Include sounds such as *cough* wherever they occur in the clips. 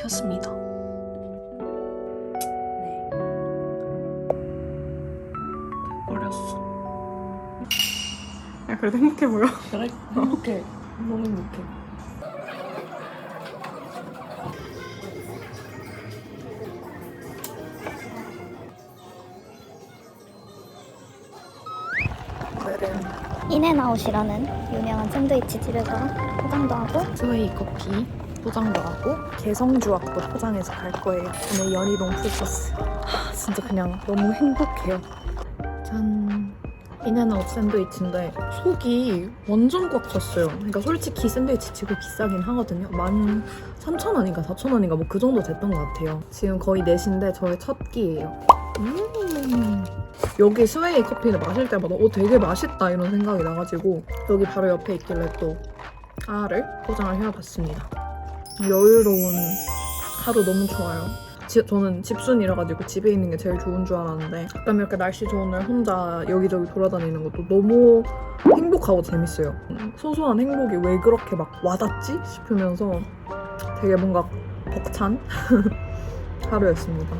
켰습니다. 네. 어렸어. 야, 그래도 행복해 보여. *laughs* 그래? 행복해. 너무 행복해. 오늘은 인앤아웃이라는 유명한 샌드위치 집에서 포장도 하고 스웨이 커피 포장도 하고 개성주악도 포장해서 갈 거예요. 오늘 연희동 풀코스. 하, 진짜 그냥 너무 행복해요. 짠. 인앤아웃 샌드위치인데 속이 완전 꽉 찼어요. 그러니까 솔직히 샌드위치 치고 비싸긴 하거든요. 만 3,000원인가 4,000원인가 뭐 그 정도 됐던 것 같아요. 지금 거의 4시인데 저의 첫 끼예요. 음. 여기 스웨이 커피를 마실 때마다 오 되게 맛있다 이런 생각이 나가지고 여기 바로 옆에 있길래 또 알을 포장을 해와봤습니다. 여유로운 하루 너무 좋아요. 지- 저는 집순이라 가지고 집에 있는 게 제일 좋은 줄 알았는데 가끔 이렇게 날씨 좋은 날 혼자 여기저기 돌아다니는 것도 너무 행복하고 재밌어요. 음, 소소한 행복이 왜 그렇게 막 와닿지 싶으면서 되게 뭔가 벅찬 *laughs* 하루였습니다.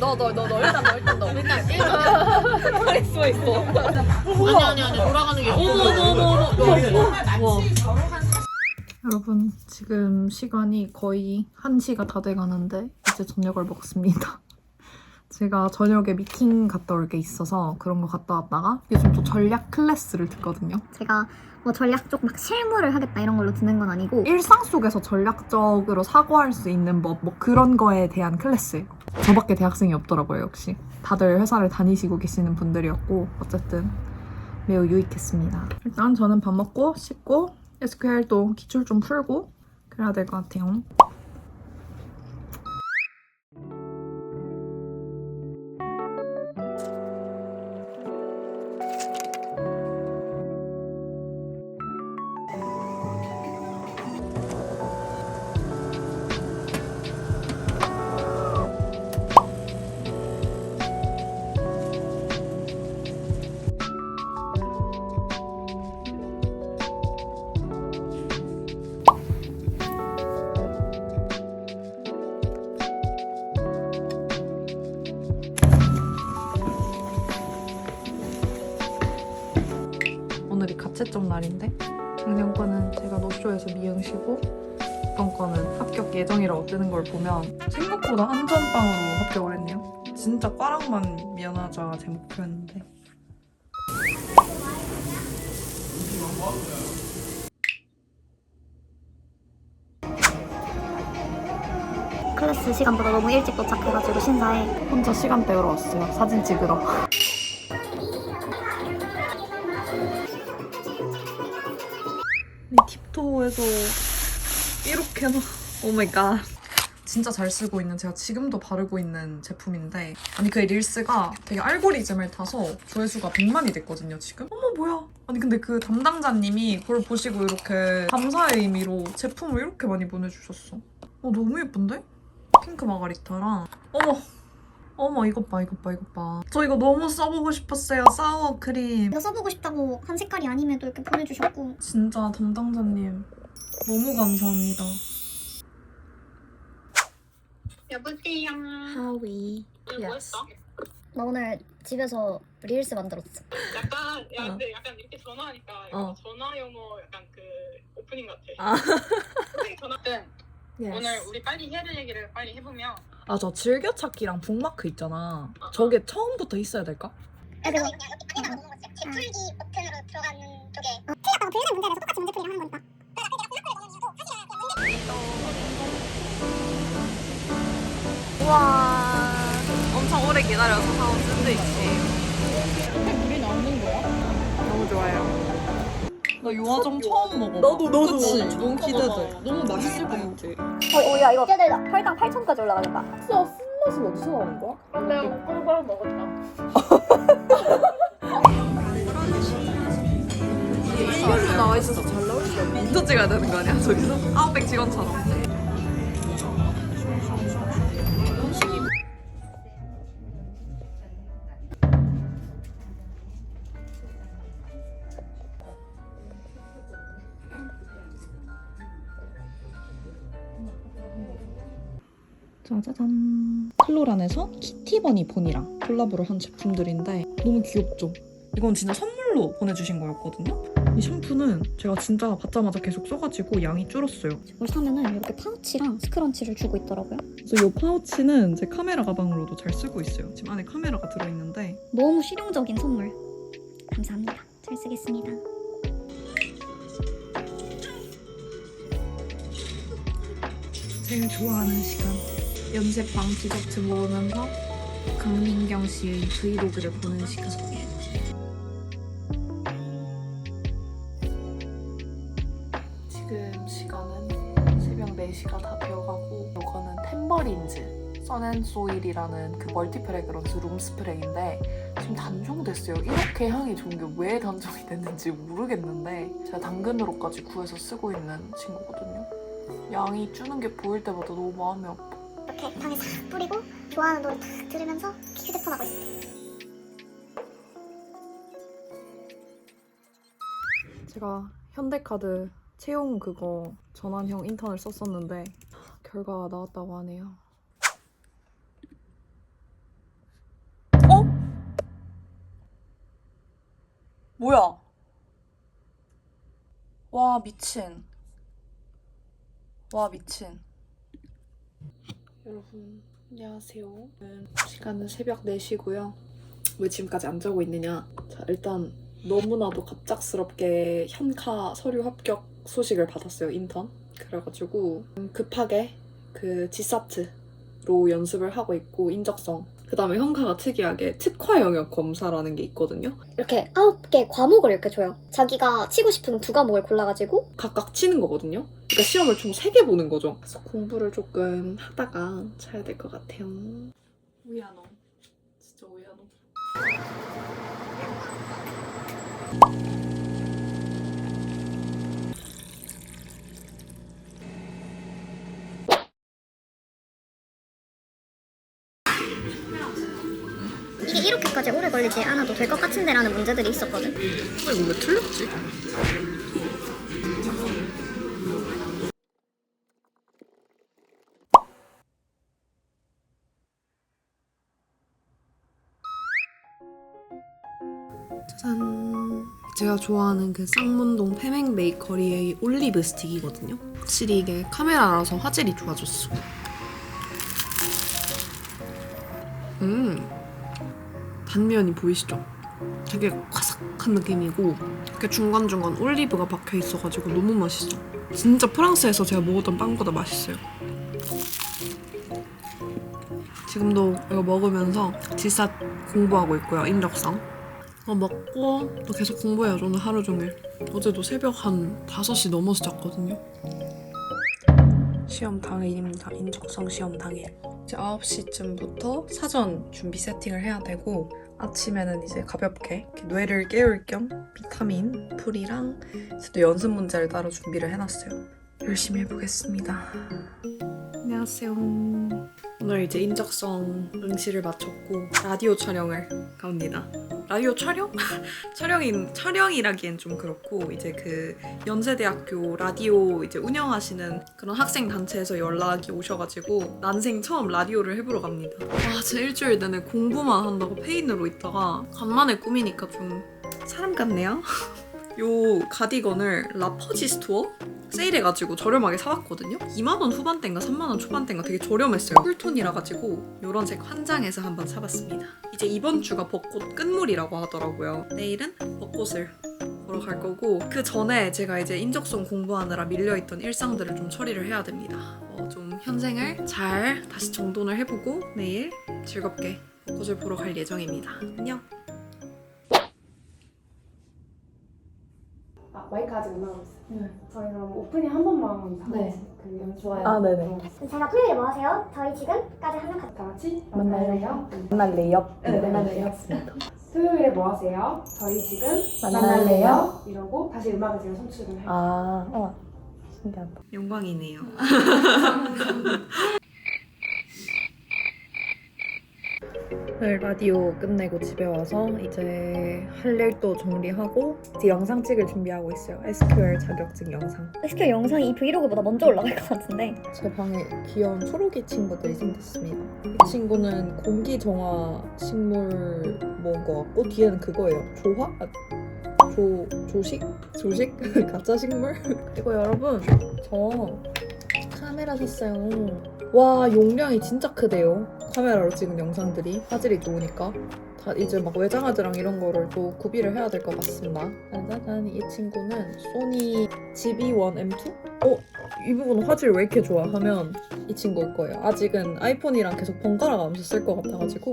너 너 너 너 일단 너 일단 너. 일단 일단. *laughs* 잘했어 있어. 아니 아니 아니 돌아가는 게. 어머 어머 어머 어머. 와. 여러분 지금 시간이 거의 1시가 다 돼가는데 이제 저녁을 먹습니다. 제가 저녁에 미팅 갔다 올 게 있어서 그런 거 갔다 왔다가 요즘 또 전략 클래스를 듣거든요. 제가 뭐 전략 쪽 막 실무를 하겠다 이런 걸로 듣는 건 아니고 일상 속에서 전략적으로 사고할 수 있는 법, 뭐 그런 거에 대한 클래스예요. 저밖에 대학생이 없더라고요, 역시. 다들 회사를 다니시고 계시는 분들이었고 어쨌든 매우 유익했습니다. 일단 저는 밥 먹고 씻고 SQL도 기출 좀 풀고 그래야 될 것 같아요. 날인데 작년 거는 제가 노쇼에서 미응 쉬고 이번 거는 합격 예정이라고 뜨는 걸 보면 생각보다 안전빵으로 합격을 했네요. 진짜 과랑만 미안하자 제 목표였는데 클래스 시간보다 너무 일찍 도착해가지고 신사에 혼자 시간대로 왔어요. 사진 찍으러. 팁토에서 이렇게나. 오마이갓 진짜 잘 쓰고 있는 제가 지금도 바르고 있는 제품인데. 아니 그 릴스가 되게 알고리즘을 타서 조회수가 100만이 됐거든요 지금. 어머 뭐야? 아니 근데 그 담당자님이 그걸 보시고 이렇게 감사의 의미로 제품을 이렇게 많이 보내주셨어. 어 너무 예쁜데? 핑크 마가리타랑. 어머. 어머 이것 봐 이것 봐 이것 봐저 이거 너무 써보고 싶었어요 사워 크림. 이거 써보고 싶다고 한 색깔이 아님에도 이렇게 보내주셨고. 진짜 담당자님 너무 감사합니다 여보세요. 하위 오늘 뭐 했어? 나 오늘 집에서 릴스 만들었어 약간 야 어. 근데 약간 이렇게 전화하니까 약간 어. 전화 영어 약간 그 오프닝 같아. 아. 선생님 전화든 *laughs* 오늘 우리 빨리 해야 될 얘기를 빨리 해보면 아 저 즐겨찾기랑 북마크 있잖아 저게 처음부터 있어야 될까? 거지. 제풀 기다려서 사온 샌드위치. 물이 남는 거야? 너무 좋아요. 나 요아정 처음 먹어. 나도 나도. 그치? 너무 기대돼. 너무 맛있을 것 같아. 어, 어, 야, 이거 기대되다. 혈당 8천까지 올라가겠다. 진짜 쓴맛은 어디서 나오는 거야? 내가 꿀벌 먹었다. 이걸로 나와 있어서 잘 나올 줄 알고. 인터 찍어야 되는 거 아니야? 저기서? 아웃백 직원처럼. 짜자잔 클로란에서 키티버니 본이랑 콜라보를 한 제품들인데 너무 귀엽죠? 이건 진짜 선물로 보내주신 거였거든요? 이 샴푸는 제가 진짜 받자마자 계속 써가지고 양이 줄었어요 이걸 사면은 이렇게 파우치랑 스크런치를 주고 있더라고요. 그래서 이 파우치는 제 카메라 가방으로도 잘 쓰고 있어요 지금 안에 카메라가 들어있는데 너무 실용적인 선물. 감사합니다. 잘 쓰겠습니다. 제일 좋아하는 시간 연세빵 디저트 먹으면서 강민경 씨의 브이로그를 보는 시간 지금 시간은 새벽 4시가 다 되어가고 이거는 템버린즈 선앤소일이라는 그 멀티프레그런스 룸 스프레이인데 지금 단종됐어요. 이렇게 향이 좋은 게 왜 단종이 됐는지 모르겠는데 제가 당근으로까지 구해서 쓰고 있는 친구거든요. 양이 주는 게 보일 때마다 너무 마음이 아파. 이렇게 방에 싹 뿌리고 좋아하는 노래 탁 들으면서 휴대폰 하고 있어. 제가 현대카드 채용 그거 전환형 인턴을 썼었는데 결과가 나왔다고 하네요. 뭐야? 와 미친. 와 미친. 여러분 안녕하세요. 시간은 새벽 4시고요. 왜 지금까지 안 자고 있느냐? 자 일단 너무나도 갑작스럽게 현카 서류 합격 소식을 받았어요 인턴. 그래가지고 음, 급하게 그 지사트로 연습을 하고 있고 인적성. 그 다음에 현카가 특이하게 특화 영역 검사라는 게 있거든요. 이렇게 아홉 개 과목을 이렇게 줘요. 자기가 치고 싶은 두 과목을 골라가지고 각각 치는 거거든요. 그러니까 시험을 총 3개 보는 거죠. 그래서 공부를 조금 하다가 쳐야 될 것 같아요. 우야노. 진짜 우야노. 이게 이렇게까지 오래 걸리지 않아도 될 것 같은데라는 문제들이 있었거든. 이거 왜 틀렸지? 짠. 제가 좋아하는 그 쌍문동 페맹 베이커리의 올리브 스틱이거든요. 확실히 이게 카메라라서 화질이 좋아졌어. 음. 단면이 보이시죠? 되게 화삭한 느낌이고 이렇게 중간중간 올리브가 박혀 있어가지고 너무 맛있어. 진짜 프랑스에서 제가 먹었던 빵보다 맛있어요. 지금도 이거 먹으면서 지사 공부하고 있고요. 인적성. 어, 먹고 또 계속 공부해야죠. 오늘 하루 종일. 어제도 새벽 한 5시 넘어서 잤거든요. 시험 당일입니다. 인적성 시험 당일. 이제 9시쯤부터 사전 준비 세팅을 해야 되고 아침에는 이제 가볍게 뇌를 깨울 겸 비타민, 풀이랑 이제 또 연습 문제를 따로 준비를 해놨어요. 열심히 해보겠습니다. 안녕하세요. 오늘 이제 인적성 응시를 마쳤고 라디오 촬영을 갑니다. 라디오 촬영? *laughs* 촬영인 촬영이라기엔 좀 그렇고 이제 그 연세대학교 라디오 이제 운영하시는 그런 학생 단체에서 연락이 오셔가지고 난생 처음 라디오를 해보러 갑니다. 와, 진짜 일주일 내내 공부만 한다고 페인으로 있다가 간만에 꾸미니까 좀 사람 같네요. *laughs* 요 가디건을 라퍼지 스토어 세일해가지고 저렴하게 사왔거든요. 2만원 후반대인가 3만원 초반대인가 되게 저렴했어요. 쿨톤이라 가지고 요런 색 환장해서 한번 사봤습니다. 이제 이번 주가 벚꽃 끝물이라고 하더라고요. 내일은 벚꽃을 보러 갈 거고 그 전에 제가 이제 인적성 공부하느라 밀려있던 일상들을 좀 처리를 해야 됩니다. 어, 좀 현생을 잘 다시 정돈을 해보고 내일 즐겁게 벚꽃을 보러 갈 예정입니다. 안녕. 마이크 아직 안 나가고 있어요. 저희 그럼 오프닝 한 번만 다 네. 같이 그 연주와요. 아, 네네. 제가 토요일에 뭐 하세요? 저희 지금까지 하면 가... 다 같이 만날래요? 만날래요? 만날래요? 네, 만날래요. 토요일에 뭐 하세요? 저희 지금 만날래요? 이러고 다시 음악을 제가 선출을 해요. 아, 어. 신기하다. 영광이네요. *laughs* 오늘 라디오 끝내고 집에 와서 이제 할 일도 정리하고 이제 영상 찍을 준비하고 있어요. SQL 자격증 영상. SQ 영상이 이 브이로그보다 먼저 올라갈 것 같은데 제 방에 귀여운 초록이 친구들이 생겼습니다. 이 친구는 공기 정화 식물 모은 것 같고 뒤에는 그거예요. 조화? 아, 조 조식? 조식? *laughs* 가짜 식물? 그리고 여러분 저 카메라 샀어요. 와 용량이 진짜 크대요. 카메라로 찍은 영상들이 화질이 좋으니까 다 이제 막 외장하드랑 이런 거를 또 구비를 해야 될 것 같습니다. 짜잔 이 친구는 소니 GB1M2? 어? 이 부분 화질 왜 이렇게 좋아 하면 이 친구일 거예요. 아직은 아이폰이랑 계속 번갈아 가면서 쓸 것 같아가지고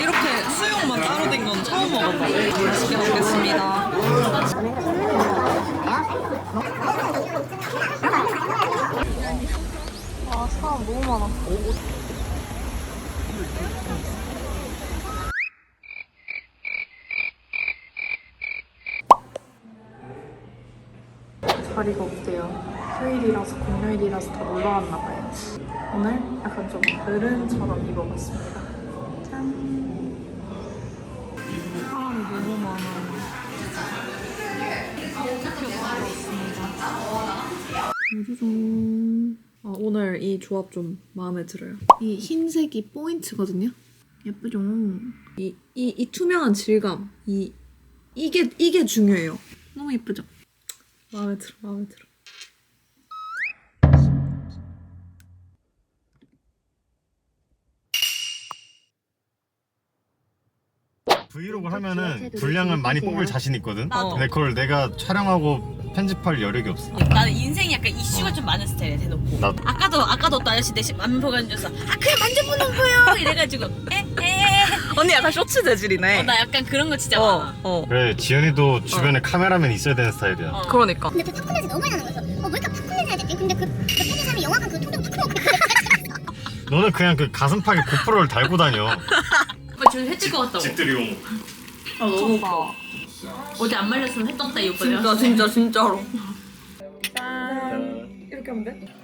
이렇게 수육만 따로 된 건 처음 먹어봐요. 맛있게 먹겠습니다. 자리가 없대요. 휴일이라서 공휴일이라서 다 놀러 왔나 봐요. 오늘 약간 좀 어른처럼 입어봤습니다. 짠. 사람이 너무 많아요. 짜자잔. 아, 오늘 이 조합 좀 마음에 들어요. 이 흰색이 포인트거든요. 예쁘죠? 이, 이, 이 투명한 질감. 이, 이게, 이게 중요해요. 너무 예쁘죠? 마음 브이로그 하면은 분량은 많이 뽑을 자신 있거든. 나도. 근데 그걸 내가 촬영하고 편집할 여력이 없어. 나는 인생이 약간 이슈가 좀 많은 스타일이야 대놓고 나도. 아까도 아까도 어떤 아저씨 내 만보 가져서 아 그냥 만져보는 거요 이래가지고 *laughs* 에에 언니 약간 쇼츠 재질이네. 어, 나 약간 그런 거 진짜 어, 많아 어. 그래 지연이도 주변에 카메라맨 있어야 되는 스타일이야. 어. 그러니까. 근데 그 팝콘 냄새 너무 많이 나는 거죠. 어, 왜 이렇게 팝콘 냄새 나지? 근데 그, 그 편의점에 영화관 그 통영 팝콘 먹고 너는 그냥 그 가슴팍에 고프로를 달고 다녀. *laughs* 오빠 저 해질 것 같다고 집들이 용. 아 너무 웃겨 어제 안 말렸으면 해 떴다 이 오빠 진짜 진짜 진짜로. 짠. 이렇게 하면 돼?